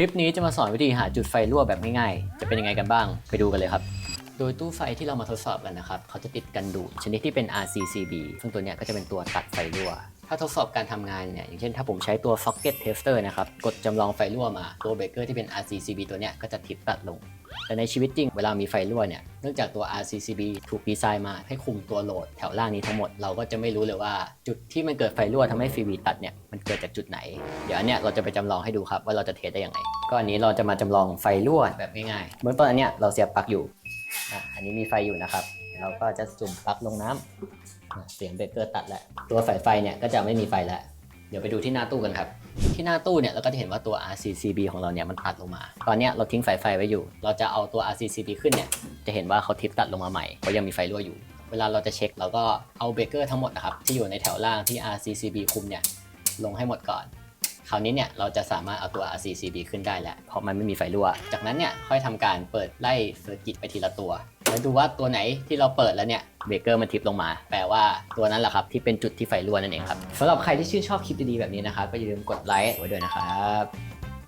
คลิปนี้จะมาสอนวิธีหาจุดไฟรั่วแบบง่ายๆ จะเป็นยังไงกันบ้าง ไปดูกันเลยครับ โดยตู้ไฟที่เรามาทดสอบกันนะครับ เขาจะติดกันดูดชนิดที่เป็น RCCB ซึ่งตัวเนี้ยก็จะเป็นตัวตัดไฟรั่ว ถ้าทดสอบการทำงานเนี่ย อย่างเช่นถ้าผมใช้ตัว socket tester นะครับ กดจำลองไฟรั่วมา ตัวเบรกเกอร์ที่เป็น RCCB ตัวเนี้ยก็จะทิปตัดลง แต่ในชีวิตจริงเวลามีไฟรั่วเนี่ย เนื่องจากตัว RCCB ถูกดีไซน์มาให้คุมตัวโหลดแถวล่างนี้ทั้งหมด เราก็จะไม่รู้เลยว่าจุดที่มันเกิดไฟรั่วทำให้ฟรีวีตัดเนี่ย มันเกิดจากจุดไหน เดี๋ยวอันเนี้ยเราจะไปจำลองให้ดูครับว่าเราจะเทสได้ยังไง ก็อันนี้เราจะมาจำลองไฟรั่วแบบง่ายๆเบื้องต้นอันเนี้ยเราเสียบปลั๊กอยู่ อะอันนี้มีไฟอยู่นะครับ เราก็จะจุ่มปลั๊กลงน้ำเสียงเบรกเกอร์ตัดแล้วตัวสายไฟเนี่ยก็จะไม่มีไฟแล้วเดี๋ยวไปดูที่หน้าตู้กันครับ ที่หน้าตู้เนี่ยเราก็จะเห็นว่าตัว RCCB ของเราเนี่ยมันตัดลงมา ตอนนี้เราทิ้งสายไฟไว้อยู่ เราจะเอาตัว RCCB ขึ้นเนี่ยจะเห็นว่าเขาทิปตัดลงมาใหม่เพราะยังมีไฟรั่วอยู่ เวลาเราจะเช็คเราก็เอาเบรกเกอร์ทั้งหมดนะครับที่อยู่ในแถวล่างที่ RCCB คุมเนี่ยลงให้หมดก่อน คราวนี้เนี่ยเราจะสามารถเอาตัว RCCB ขึ้นได้แล้วเพราะมันไม่มีไฟรั่ว จากนั้นเนี่ยค่อยทำการเปิดไล่เซอร์กิตไปทีละตัว แล้วดูว่าตัวไหนที่เราเปิดแล้วเนี่ยเบรกเกอร์มันทิปลงมา แปลว่าตัวนั้นแหละครับที่เป็นจุดที่ไฟรั่วนั่นเองครับสำหรับใครที่ชื่นชอบคลิปดีๆแบบนี้นะครับก็อย่าลืมกดไลค์ไว้ด้วยนะครับ